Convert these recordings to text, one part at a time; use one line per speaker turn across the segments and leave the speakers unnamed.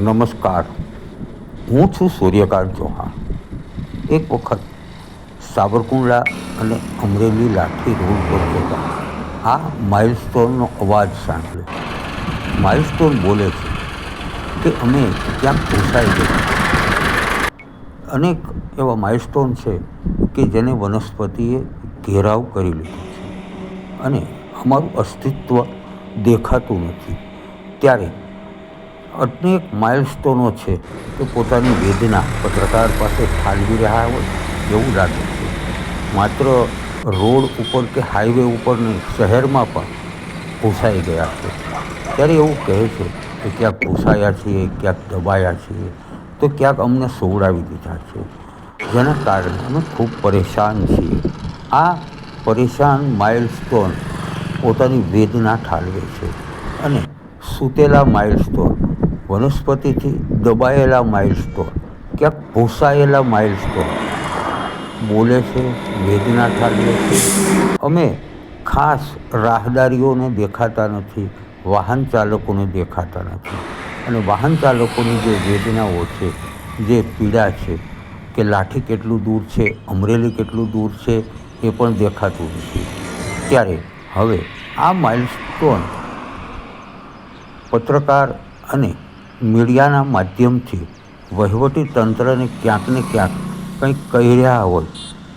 નમસ્કાર. હું છું સૂર્યકાંત ચૌહાણ. એક વખત સાબરકુંડલા અને અમરેલી લાઠી રોડ પર જતા આ માઇલસ્ટોનનો અવાજ સાંભળ્યો. માઇલસ્ટોન બોલે છે કે અમે ક્યાંક ઘૂસાઈ ગયા. અનેક એવા માઇલસ્ટોન છે કે જેને વનસ્પતિએ ઘેરાવ કરી લીધો છે. અને અમારું અસ્તિત્વ દેખાતું નથી. ત્યારે અનેક માઇલસ્ટોનો છે તે પોતાની વેદના પત્રકાર પાસે ઠાલવી રહ્યા હોય એવું લાગે છે. માત્ર રોડ ઉપર કે હાઈવે ઉપર નહીં, શહેરમાં પણ ભૂસાઈ ગયા છે. ત્યારે એવું કહે છે કે ક્યાંક ભૂસાયા છીએ, ક્યાંક દબાયા છીએ, તો ક્યાંક અમને સોવડાવી દીધા છે. જેના કારણે અમે ખૂબ પરેશાન છીએ. આ પરેશાન માઇલસ્ટોન પોતાની વેદના ઠાલવે છે અને સૂતેલા માઇલસ્ટોન વનસ્પતિથી દબાયેલા માઇલસ્ટોન, ક્યાંક ભૂસાયેલા માઇલસ્ટોન. બોલે છે, વેદના ઠાલવે છે. અમે ખાસ રાહદારીઓને દેખાતા નથી, વાહન ચાલકોને દેખાતા નથી. અને વાહન ચાલકોની જે વેદનાઓ છે, જે પીડા છે, કે લાઠી કેટલું દૂર છે, અમરેલી કેટલું દૂર છે, એ પણ દેખાતું નથી. ત્યારે હવે આ માઇલસ્ટોન પત્રકાર અને મીડિયાના માધ્યમથી વહીવટી તંત્રને ક્યાંક ક્યાંક કંઈક કહી રહ્યા હોય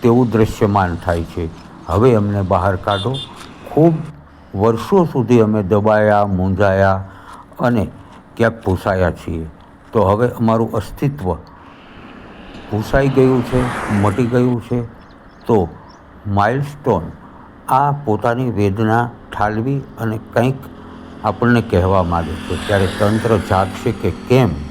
તેવું દૃશ્યમાન થાય છે. હવે અમને બહાર કાઢો. ખૂબ વર્ષો સુધી અમે દબાયા, મૂંઝાયા અને ક્યાંક ભૂસાયા છીએ. તો હવે અમારું અસ્તિત્વ ભૂસાઈ ગયું છે, મટી ગયું છે. તો માઇલસ્ટોન આ પોતાની વેદના ઠાલવી અને કંઈક આપણને કહેવા માગે છે. ત્યારે તંત્ર જાગશે કે કેમ?